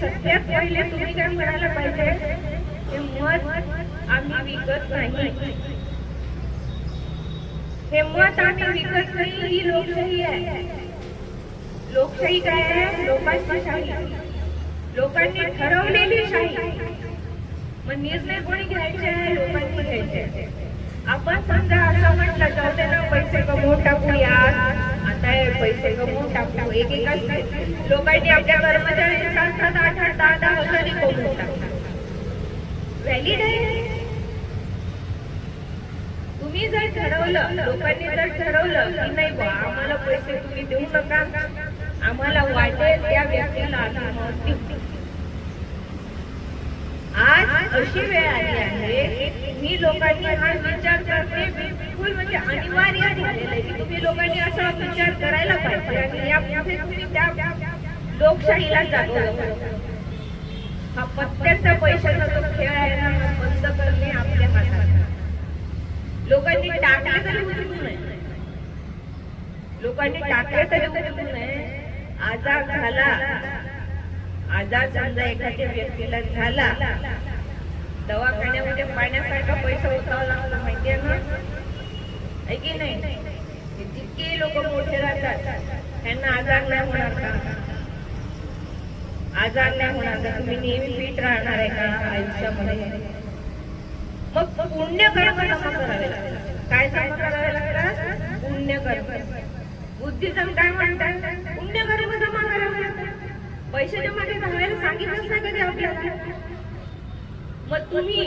सगळ्यात पहिले तुम्ही काय म्हणायला पाहिजे? हे मत आम्ही विकत नाही. हे मत आम्ही विकत नाही ही लोकशाही आहे. लोकशाही काय आहे? लोकांची शाही. लोकांनी ठरवलेली शाही. मग निर्णय कोणी घ्यायचे आहे? लोकांनी घ्यायचे आपण समजा असं म्हटलं जाऊ दे ना पैसे कमवून टाकूया. आता पैसे कमवून टाकू. एकेका लोकांनी आपल्या कर्मचारी पहिली आहे तुम्ही जर ठरवलं लोकांनी जर ठरवलं की नाही बा आम्हाला पैसे तुम्ही देऊ नका. आम्हाला वाटेल त्या व्यक्तीला आम्ही आज अशी वेळ आली आहे मी लोकांनी हा विचार करते बिलकुल म्हणजे अनिवार्य झालेलं आहे की तुम्ही लोकांनी असा विचार करायला पाहिजे आणि यापुढे तुम्ही त्या लोकशाहीला जागवलं हा पत्त्याचा पैशाचा जो खेळ आहे ना हा बंद करणे आपल्या हातात आहे. लोकांनी टाकले तरी उचलू नये. लोकांनी टाकले तरी उचलू नये. आजार झाला. आजार समजा एखाद्या व्यक्तीला झाला. दवाखान्यामध्ये पाण्यासारखा पैसा उतरावा लागतो माहितीये ना आहे की नाही? जितके लोक मोठे राहतात त्यांना आजार नाही होणार का? आजार नाही होणार का? तुम्ही नेहमी फिट राहणार आहे का? आयुष्यामध्ये? पुण्य कर्म जमा करावे लागतात. काय जमा करावे लागतात? पुण्य कर्म बुद्धिजम काय म्हणतात? पुण्य कर्म जमा करावे लागतात. जमा ते धावायला सांगितलंच नाही कधी आपल्याला. मग तुम्ही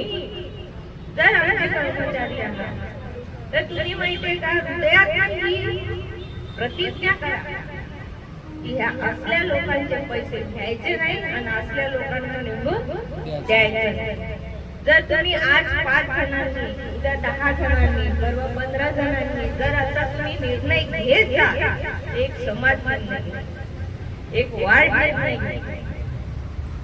जर आमचे कर्मचारी आहात तर तुम्ही माहितीये का हृदयात प्रतिज्ञा करा. ह्या असल्या लोकांचे पैसे घ्यायचे नाही आणि असल्या लोकांना निवडून द्यायचे जर तुम्ही आज पाच जणांनी उद्या दहा जणांनी परवा पंधरा जणांनी जर असा तुम्ही निर्णय घेत जा एक समाज बनणार एक वाढ निर्णय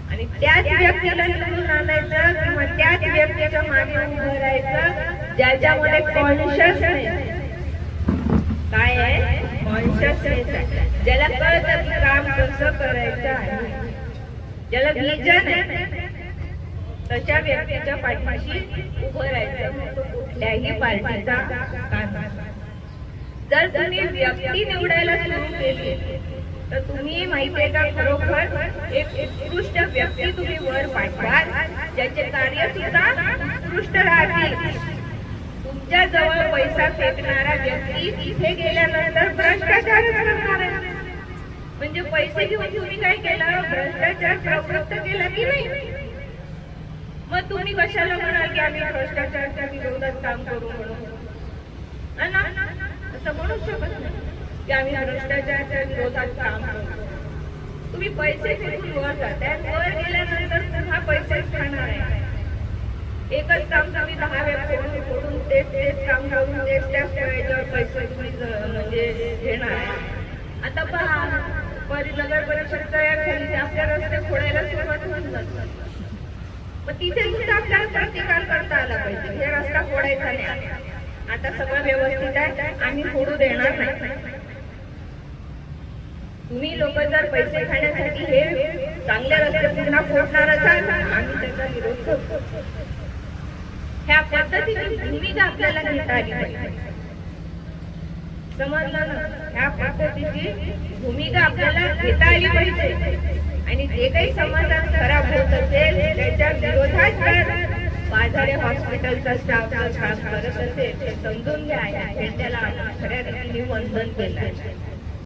आणि त्याच व्यक्तीला निवडून आणायचं किंवा त्याच व्यक्तीच्या मागे उभं राहायचं ज्याच्यामध्ये कॉन्शियस काय आहे? कॉन्शियसनेस आहे ज्याला कळतं की काम कसं करायचं आहे. ज्याला विजन आहे. तशा व्यक्तीच्या पाठीशी उभं राहायचं. कुठल्याही पार्टीचा जर तुम्ही व्यक्ती निवडायला सुरू केली तर तुम्ही माहितीये का खरोखर एक उत्कृष्ट व्यक्ती तुम्ही वर पाठवाल ज्याचे कार्य सुद्धा उत्कृष्ट राहतील. तुमच्या जवळ पैसा फेकणारा व्यक्ती तिथे गेल्यानंतर भ्रष्टाचारच करणार आहे. म्हणजे पैसे घेऊन तुम्ही काय केलं? भ्रष्टाचार प्रवृत्त केला की नाही? मग तुम्ही कशाला म्हणाल की आम्ही भ्रष्टाचारच्या विरोधात काम करू म्हणून? ना? असं म्हणू शकत नाही. की आम्ही भ्रष्टाचारच्या विरोधात काम करू. तुम्ही पैसे फेकून वर जाताय वर गेल्यानंतर पुन्हा पैसेच खाणार आहे एकच काम तुम्ही दहा वेळा फोडून फोडून तेच तेच काम करून तेच त्याच वेळेच्यावर पैसे तुम्ही म्हणजे घेणार आहे आता पहा नगर परिषद तयार झाली. आपल्या रस्ते फोडायला सुरुवात होऊन जातात मग तिथे सुद्धा आपल्याला प्रतिकार करता आला पाहिजे. हे रस्ता फोडायचा नाही आता सगळं व्यवस्थित आहे आम्ही फोडू देणार नाही. तुम्ही लोक जर पैसे खाण्यासाठी हे चांगल्या रस्ते पुन्हा फोडणार असाल आम्ही त्याचा विरोध करतो. ह्या पद्धतीची भूमिका आपल्याला घेता आली पाहिजे. समजलं ना? ह्या पद्धतीची भूमिका आपल्याला घेता आली पाहिजे. आणि जे काही समाधान खराब होत असेल त्याच्या विरोधात बाजारे हॉस्पिटलचा स्टाफ काम करत असेल ते समजून घ्या हे त्याला खऱ्या रीतीने वंदन केलं